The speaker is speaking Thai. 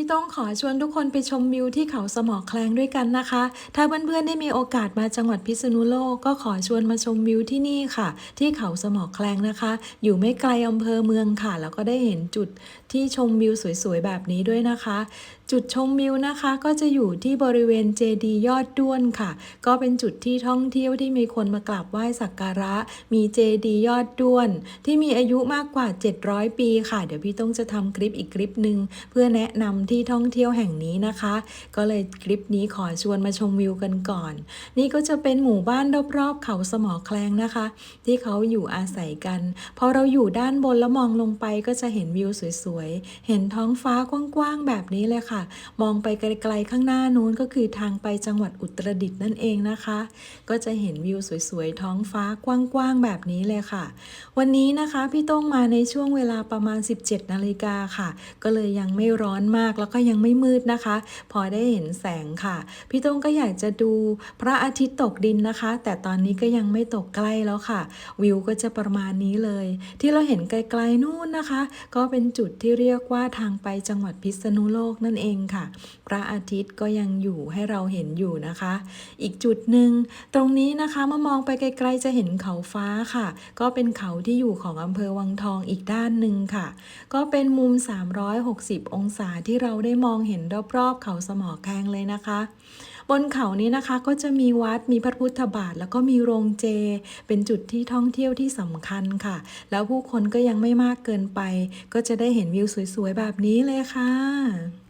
พี่ต้องขอชวนทุกคนไปชมวิวที่เขาสมอแคลงด้วยกันนะคะ ถ้าเพื่อนๆได้มีโอกาสมาจังหวัดพิษณุโลกก็ขอชวนมาชมวิวที่นี่ค่ะ ที่เขาสมอแคลงนะคะ อยู่ไม่ไกลอำเภอเมืองค่ะ แล้วก็ได้เห็นจุดที่ชมวิวสวยๆแบบนี้ด้วยนะคะ จุดชมวิวนะคะก็จะอยู่ที่บริเวณเจดีย์ยอดด้วนค่ะ ก็เป็นจุดที่ท่องเที่ยวที่มีคนมากราบไหว้สักการะ มีเจดีย์ยอดด้วน ที่มีอายุมากกว่า 700 ปีค่ะ เดี๋ยวพี่ต้องจะทำคลิปอีกคลิปหนึ่งเพื่อแนะนำที่ท่องเที่ยวแห่งนี้นะคะ ก็เลยคลิปนี้ขอชวนมาชมวิวกันก่อน นี่ก็จะเป็นหมู่บ้านรอบๆเขาสมอแคลงนะคะ ที่เขาอยู่อาศัยกัน พอเราอยู่ด้านบนแล้วมองลงไปก็จะเห็นวิวสวยๆ เห็นท้องฟ้ากว้างๆแบบนี้เลยค่ะ มองไปไกลๆข้างหน้านู้นก็คือทางไปจังหวัดอุตรดิตถ์นั่นเองนะคะ ก็จะเห็นวิวสวยๆท้องฟ้ากว้างๆแบบนี้เลยค่ะ วันนี้นะคะพี่โต้งมาในช่วงเวลาประมาณ 17 นาฬิกาค่ะ ก็เลยยังไม่ร้อนมากแล้วก็ยังไม่มืดนะคะ พอได้เห็นแสงค่ะ พี่ต้งก็อยากจะดูพระอาทิตย์ตกดินนะคะ แต่ตอนนี้ก็ยังไม่ตกใกล้แล้วค่ะ วิวก็จะประมาณนี้เลย ที่เราเห็นไกลๆนู่นนะคะ ก็เป็นจุดที่เรียกว่าทางไปจังหวัดพิษณุโลกนั่นเองค่ะ พระอาทิตย์ก็ยังอยู่ให้เราเห็นอยู่นะคะ อีกจุดหนึ่งตรงนี้นะคะเมื่อมองไปไกลๆจะเห็นเขาฟ้าค่ะ ก็เป็นเขาที่อยู่ของอำเภอวังทองอีกด้านหนึ่งค่ะ ก็เป็นมุม 360 องศาที่เราได้มองเห็นรอบๆเขาสมอแคงเลยนะคะ บนเขานี้นะคะก็จะมีวัดมีพระพุทธบาท แล้วก็มีโรงเจ เป็นจุดที่ท่องเที่ยวที่สำคัญค่ะ แล้วผู้คนก็ยังไม่มากเกินไป ก็จะได้เห็นวิวสวยๆแบบนี้เลยค่ะ